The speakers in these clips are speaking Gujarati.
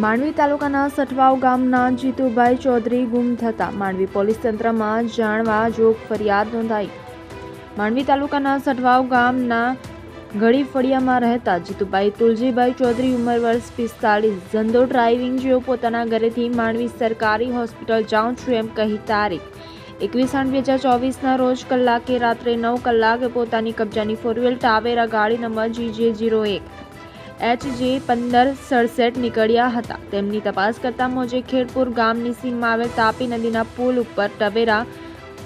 માંડવી તાલુકાના સઠવાવ ગામના જીતુભાઈ ચૌધરી ગુમ થતા માંડવી પોલીસ તંત્રમાં જાણવા જોગ ફરિયાદ નોંધાઈ. માંડવી તાલુકાના સઠવાવ ગામના ગળી ફળિયામાં રહેતા જીતુભાઈ તુલજીભાઈ ચૌધરી ઉંમર વર્ષ પિસ્તાળીસ ધંધો ડ્રાઇવિંગ જેઓ પોતાના ઘરેથી માંડવી સરકારી હોસ્પિટલ જાઉં છું એમ કહી તારીખ. એકવીસ આઠ બે હજાર ચોવીસના રોજ કલાકે રાત્રે નવ કલાકે પોતાની કબજાની ફોરવ્હીલ ટાવેરા ગાડી નંબર જી જે જીરો એક એચ જે પંદર સડસઠ નીકળ્યા હતા. તેમની તપાસ કરતા મોજે ખેડપુર ગામની સીમમાં આવેલ તાપી નદીના પુલ ઉપર ટવેરા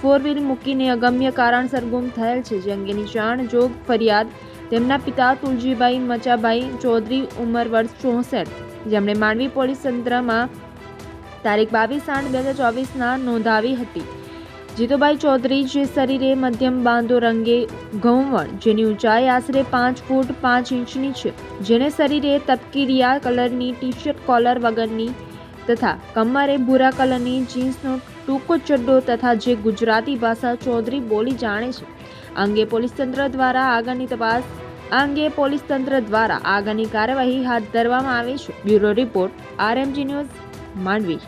ફોર વ્હીલ મૂકીને અગમ્ય કારણસર ગુમ થયેલ છે. જે અંગેની જાણ જોગ ફરિયાદ તેમના પિતા તુલજીભાઈ મચાભાઈ ચૌધરી ઉંમર વર્ષ ચોસઠ. જેમણે માંડવી પોલીસ તંત્રમાં તારીખ બાવીસ આઠ બે હજાર ચોવીસના નોંધાવી હતી. જીતુભાઈ ચૌધરી જે શરીરે મધ્યમ બાંધો રંગે ઘઉંવણ, જેની ઊંચાઈ આશરે પાંચ ફૂટ પાંચ ઇંચની છે જેને શરીરે તપકીરિયા કલરની ટી શર્ટ કોલર વગરની તથા કમરે ભૂરા કલરની જીન્સનો ટૂંકો ચડ્ડો તથા જે ગુજરાતી ભાષા ચૌધરી બોલી જાણે છે. આ અંગે પોલીસ તંત્ર દ્વારા આગળની તપાસ, આ અંગે પોલીસ તંત્ર દ્વારા આગળની કાર્યવાહી હાથ ધરવામાં આવી છે. Bureau report, RMG news, Mandvi.